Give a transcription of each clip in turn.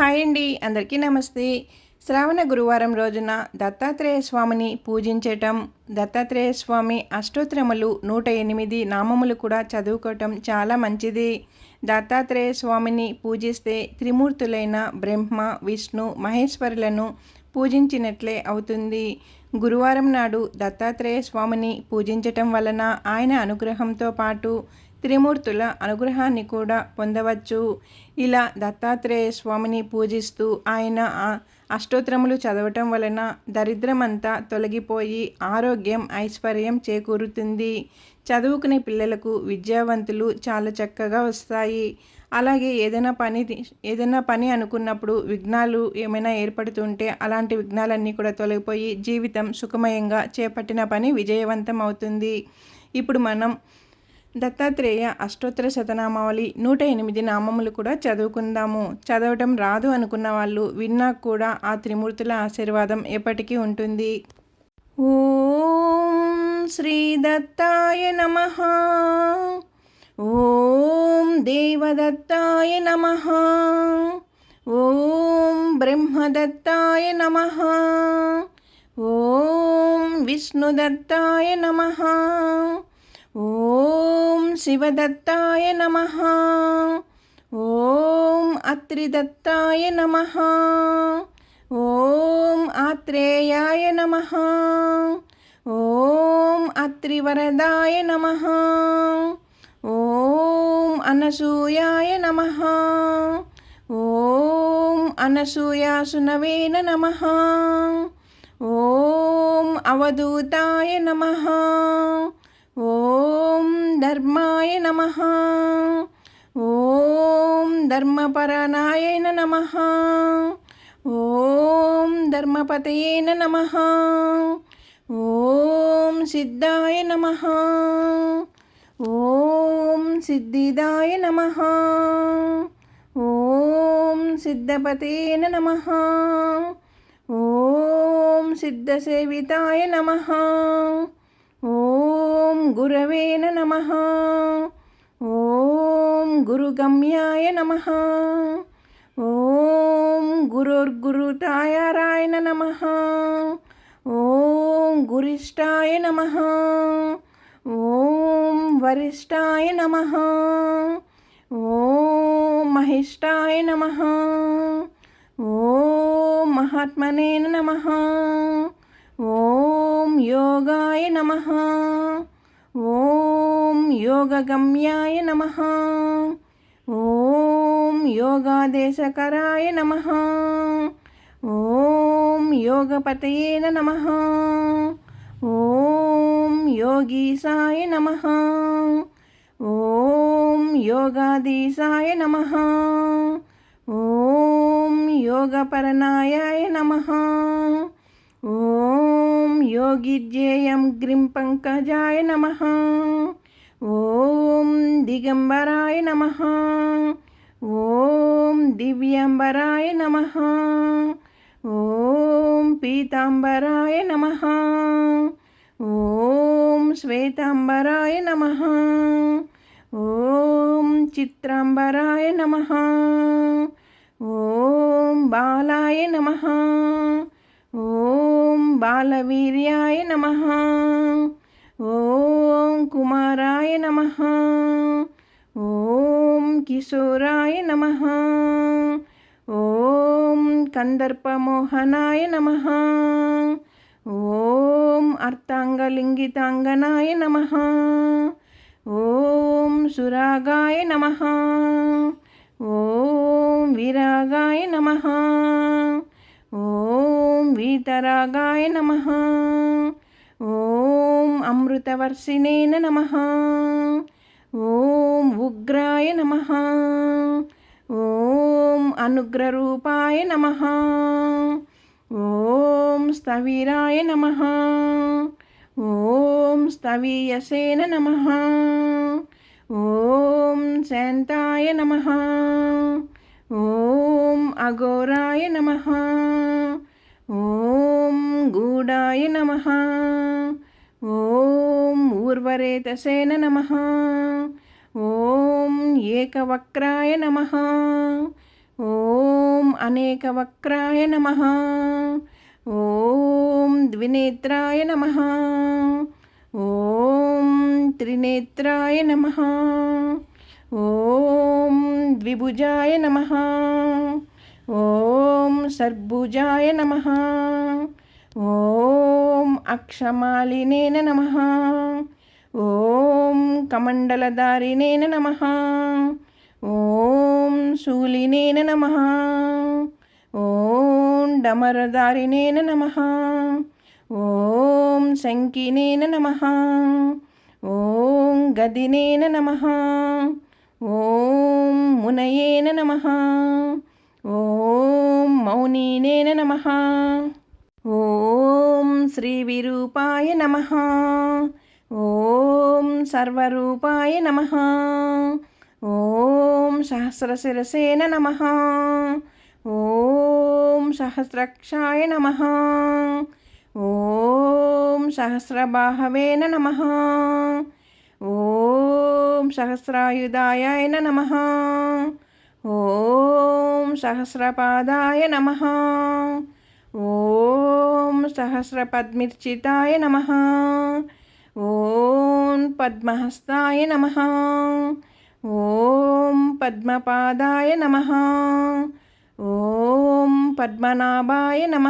Hi అండి. అందరికీ నమస్తే. శ్రావణ గురువారం రోజున దత్తాత్రేయ స్వామిని పూజించటం దత్తాత్రేయ స్వామి అష్టోత్తరములు నూట ఎనిమిది నామములు కూడా చదువుకోవటం చాలా మంచిది. దత్తాత్రేయ స్వామిని పూజిస్తే త్రిమూర్తులైన బ్రహ్మ విష్ణు మహేశ్వరులను పూజించినట్లే అవుతుంది. గురువారం నాడు దత్తాత్రేయ స్వామిని పూజించటం వలన ఆయన అనుగ్రహంతో పాటు త్రిమూర్తుల అనుగ్రహాన్ని కూడా పొందవచ్చు. ఇలా దత్తాత్రేయ స్వామిని పూజిస్తూ ఆయన అష్టోత్తరములు చదవటం వలన దరిద్రమంతా తొలగిపోయి ఆరోగ్యం ఐశ్వర్యం చేకూరుతుంది. చదువుకునే పిల్లలకు విద్యావంతులు చాలా చక్కగా వస్తాయి. అలాగే ఏదైనా పని ఏదైనా పని అనుకున్నప్పుడు విఘ్నాలు ఏమైనా ఏర్పడుతుంటే అలాంటి విఘ్నాలన్నీ కూడా తొలగిపోయి జీవితం సుఖమయంగా చేపట్టిన పని విజయవంతం అవుతుంది. ఇప్పుడు మనం దత్తాత్రేయ అష్టోత్తర శతనామావళి నూట ఎనిమిది నామములు కూడా చదువుకుందాము. చదవటం రాదు అనుకున్న వాళ్ళు విన్నా కూడా ఆ త్రిమూర్తుల ఆశీర్వాదం ఎప్పటికీ ఉంటుంది. ఓం శ్రీ దత్తాయ నమ. ఓం దేవదత్తాయ నమ. ఓం బ్రహ్మదత్తాయ నమ. ఓం విష్ణుదత్తాయ నమ. ఓం శివదత్తాయ నమ. ఓం అత్రిదత్తాయ నమ. ఓం ఆత్రేయాయ నమ. ఓం అత్రివరదాయ నమ. ఓం అనసూయాయ నమ. ఓం అనసూయాసునవేన నమ. ఓం అవధూతాయ నమ. ఓం ధర్మాయ నమ. ఓం ధర్మపరాయణ నమ. ఓం ధర్మపతయేన నమ. ఓం సిద్ధాయ నమ. ఓం సిద్ధిదాయ నమ. ఓం సిద్ధపతేన నమ. ఓం సిద్ధసేవితాయ నమ. ఓం గురవేన నమ. ఓం గురుగమ్యాయ నమ. ఓం గురుర్గురుతాయారాయణ నమ. ఓం గురిష్టాయ నమ. ఓం వరిష్టాయ నమ. ఓం మహిష్టాయ నమ. ఓం మహాత్మనే నమ. ఓం యోగాయ నమ. ఓం యోగగమ్యాయ నమ. ఓం యోగాదేశకరాయ నమ. ఓం యోగపతయేన నమ. ఓం యోగీసాయ నమ. ఓం యోగాధీశాయ నమ. ఓం యోగపరనాయాయ నమ. ఓం యోగిర్జేయం గ్రిం పంకజాయ నమ. ఓం దిగంబరాయ నమ. ఓం దివ్యంబరాయ నమ. ఓం పీతాంబరాయ నమ. ఓం శ్వేతాంబరాయ నమ. ఓం చిత్రాంబరాయ నమ. ఓం బాలాయ నమ. ఓం బాలవీర్యాయ నమ ఓం కుమారాయ నమ ఓం కిశోరాయ నమ ఓం కందర్పమోహనాయ నమ ఓం అర్థాంగలింగితాంగనాయ నమ ఓం సురాగాయ నమ ఓం విరాగాయ నమ ఓం వీతరాగాయ నమ. ఓం అమృతవర్షిణేన నమ. ఓం ఉగ్రాయ నమ. ఓం అనుగ్రరూపాయ నమ. ఓం స్థవిరాయ నమ. ఓం స్థవీయసేన నమ. ఓం శాంతాయ నమ. ఓం అఘోరాయ నమ. ఓం గూడాయ నమ. ఓం ఊర్వరేతసేన నమ. ఓం ఏకవక్రాయ నమ. ఓం అనేకవక్రాయ నమ. ఓం ద్వినేత్రాయ నమ. ఓం త్రినేత్రాయ నమ. ఓం ద్విభుజాయ నమ. ఓం సర్భుజాయ నమ. ఓం అక్షమాలినేన నమ. ఓం కమండలదారినేన నమ. ఓం శూలినేన నమ. ఓం డమరదారినేన నమ. ఓం శంకినేన నమ. ఓం గదినేన నమ. ఓం మునయేన నమ. ఓం మౌనీనేన నమ. ఓం శ్రీ విరూపాయ నమ. ఓం సర్వరూపాయ నమ. ఓం సహస్రశిరసేన నమ. ఓం సహస్రక్షాయ నమ. ఓం సహస్రబాహవేన నమ. ఓం సహస్రాయుధాయ నమ. ఓం సహస్రపాదాయ నమ ఓం సహస్రపద్మిర్చితాయ నమ ఓం పద్మహస్తాయ నమ ఓం పద్మపాదాయ నమ ఓం పద్మనాభాయ నమ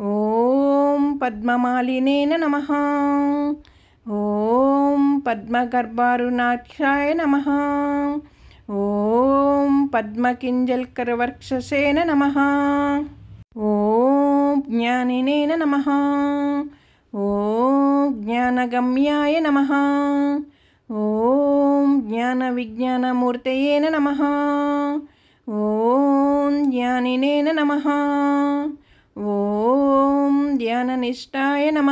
ఓం పద్మమాలినేన నమ ఓం పద్మగర్భారుణాక్షాయ నమ ఓం పద్మకింజల్కరవర్క్షసేన నమ. ఓం జ్ఞానినేన నమ. ఓం జ్ఞానగమ్యాయ నమ. ఓం జ్ఞాన విజ్ఞానమూర్తయేన నమ. ఓం జ్ఞానినేన నమ. ఓం ధ్యాననిష్టాయ నమ.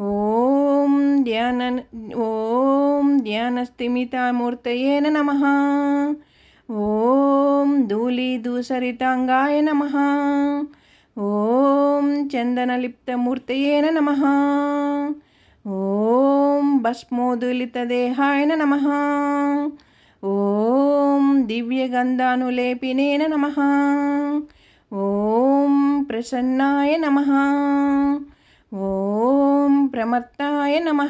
ఓం ధ్యాన ఓం ధ్యానస్థిమితామూర్తయేన నమ. ఓం ధూళీదూసరితాంగాయ నమ. ఓం చందనలిప్తమూర్తయే నమ. ఓం భస్మోదులితదేహాయ నమ. ఓం దివ్యగంధానులేపినేన నమ. ఓం ప్రసన్నాయ నమ. ఓం ప్రమత్తాయ నమ.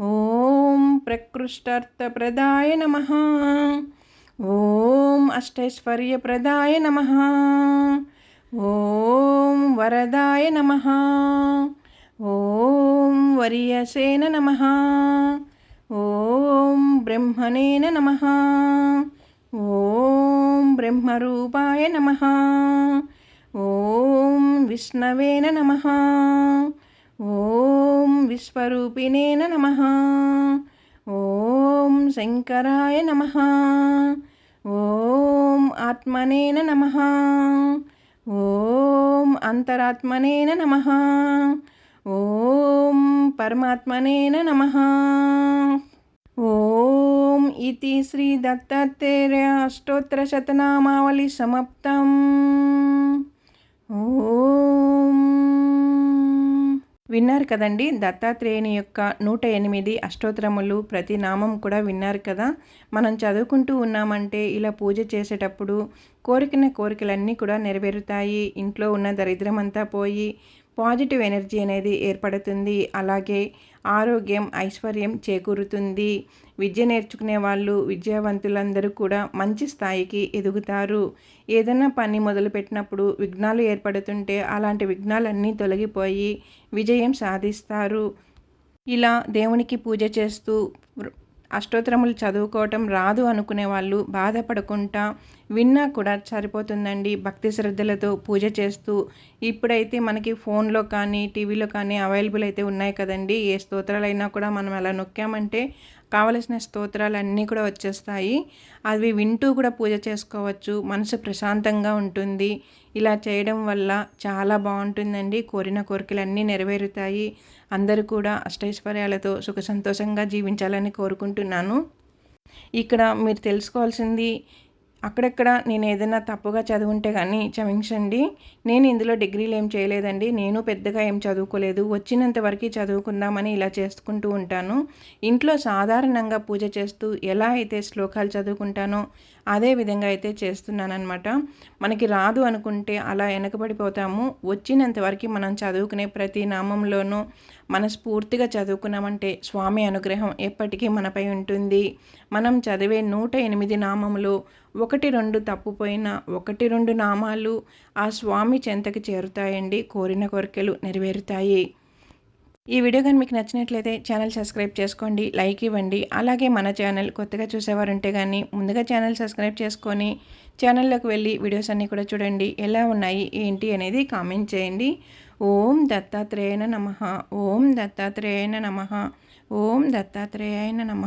ఓం ప్రకృష్టార్థప్రదాయ నమ. ఓం అష్టైశ్వర్యప్రదాయ నమ. ఓం వరదాయ నమ. ఓం వరియసేన నమ. ఓం బ్రహ్మణేన నమ. ఓం బ్రహ్మరూపాయ నమ. ఓం విష్ణవేన నమ. ఓం విశ్వరూపిణేన నమ. ఓం శంకరాయ నమ. ఓం ఆత్మనేన నమ. ఓం అంతరాత్మనేన నమ. ఓం పరమాత్మనేన నమ. ఓం ఇది శ్రీ దత్తాత్రేయ అష్టోత్తరశతనామావళి సమాప్తం. ఓం. విన్నారు కదండి దత్తాత్రేయుని యొక్క నూట ఎనిమిది అష్టోత్తరములు ప్రతి నామం కూడా విన్నారు కదా. మనం చదువుకుంటూ ఉన్నామంటే ఇలా పూజ చేసేటప్పుడు కోరికిన కోరికలన్నీ కూడా నెరవేరుతాయి. ఇంట్లో ఉన్న దరిద్రమంతా పోయి పాజిటివ్ ఎనర్జీ అనేది ఏర్పడుతుంది. అలాగే ఆరోగ్యం ఐశ్వర్యం చేకూరుతుంది. విద్య నేర్చుకునే వాళ్ళు విద్యావంతులందరూ కూడా మంచి స్థాయికి ఎదుగుతారు. ఏదైనా పని మొదలుపెట్టినప్పుడు విఘ్నాలు ఏర్పడుతుంటే అలాంటి విఘ్నాలన్నీ తొలగిపోయి విజయం సాధిస్తారు. ఇలా దేవునికి పూజ చేస్తూ అష్టోత్తరములు చదువుకోవటం రాదు అనుకునే వాళ్ళు బాధపడకుండా విన్నా కూడా సరిపోతుందండి. భక్తి శ్రద్ధలతో పూజ చేస్తూ ఇప్పుడైతే మనకి ఫోన్లో కానీ టీవీలో కానీ అవైలబుల్ అయితే ఉన్నాయి కదండి. ఏ స్తోత్రాలైనా కూడా మనం ఎలా నొక్కామంటే కావలసిన స్తోత్రాలు అన్నీ కూడా వచ్చేస్తాయి. అవి వింటూ కూడా పూజ చేసుకోవచ్చు. మనసు ప్రశాంతంగా ఉంటుంది. ఇలా చేయడం వల్ల చాలా బాగుంటుందండి. కోరిన కోరికలు అన్నీ నెరవేరుతాయి. అందరూ కూడా అష్టైశ్వర్యాలతో సుఖ సంతోషంగా జీవించాలని కోరుకుంటున్నాను. ఇక్కడ మీరు తెలుసుకోవాల్సింది అక్కడక్కడ నేను ఏదైనా తప్పుగా చదువుంటే కానీ క్షమించండి. నేను ఇందులో డిగ్రీలు ఏం చేయలేదండి. నేను పెద్దగా ఏం చదువుకోలేదు. వచ్చినంత వరకు చదువుకుందామని ఇలా చేసుకుంటూ ఉంటాను. ఇంట్లో సాధారణంగా పూజ చేస్తూ ఎలా అయితే శ్లోకాలు చదువుకుంటానో అదే విధంగా అయితే చేస్తున్నానమాట మనకి రాదు అనుకుంటే అలా వెనకబడిపోతాము. వచ్చినంత వరకు మనం చదువుకునే ప్రతి నామంలోనూ మనస్ఫూర్తిగా చదువుకున్నామంటే స్వామి అనుగ్రహం ఎప్పటికీ మనపై ఉంటుంది. మనం చదివే నూట ఎనిమిది నామములు ఒకటి రెండు తప్పుపోయిన ఒకటి రెండు నామాలు ఆ స్వామి చెంతకి చేరుతాయండి. కోరిన కోరికలు నెరవేరుతాయి. ఈ వీడియో కానీ మీకు నచ్చినట్లయితే ఛానల్ సబ్స్క్రైబ్ చేసుకోండి లైక్ ఇవ్వండి. అలాగే మన ఛానల్ కొత్తగా చూసేవారుంటే కానీ ముందుగా ఛానల్ సబ్స్క్రైబ్ చేసుకొని ఛానల్లోకి వెళ్ళి వీడియోస్ అన్నీ కూడా చూడండి. ఎలా ఉన్నాయి ఏంటి అనేది కామెంట్ చేయండి. ఓం దత్తాత్రేయన నమ. ఓం దత్తాత్రేయన నమ. ఓం దత్తాత్రేయాయన నమ.